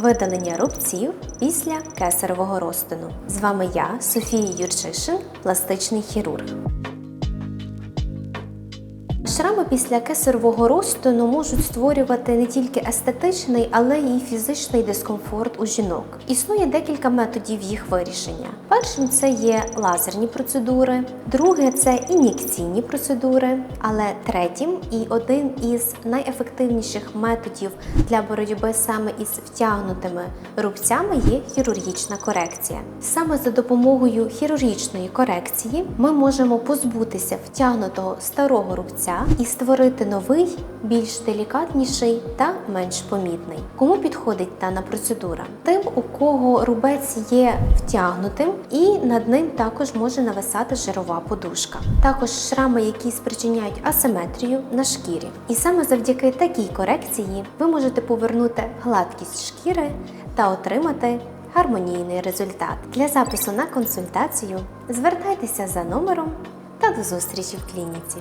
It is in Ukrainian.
видалення рубців після кесаревого розтину. З вами я, Софія Юрчишин, пластичний хірург. Шрами після кесаревого розтину можуть створювати не тільки естетичний, але й фізичний дискомфорт у жінок. Існує декілька методів їх вирішення. Першим це є лазерні процедури, друге це ін'єкційні процедури, але третім і один із найефективніших методів для боротьби саме із втягнутими рубцями є хірургічна корекція. Саме за допомогою хірургічної корекції ми можемо позбутися втягнутого старого рубця і створити новий, більш делікатніший та менш помітний. Кому підходить дана процедура? Тим, у кого рубець є втягнутим, і над ним також може нависати жирова подушка. Також шрами, які спричиняють асиметрію на шкірі. І саме завдяки такій корекції ви можете повернути гладкість шкіри та отримати гармонійний результат. Для запису на консультацію звертайтеся за номером та до зустрічі в клініці.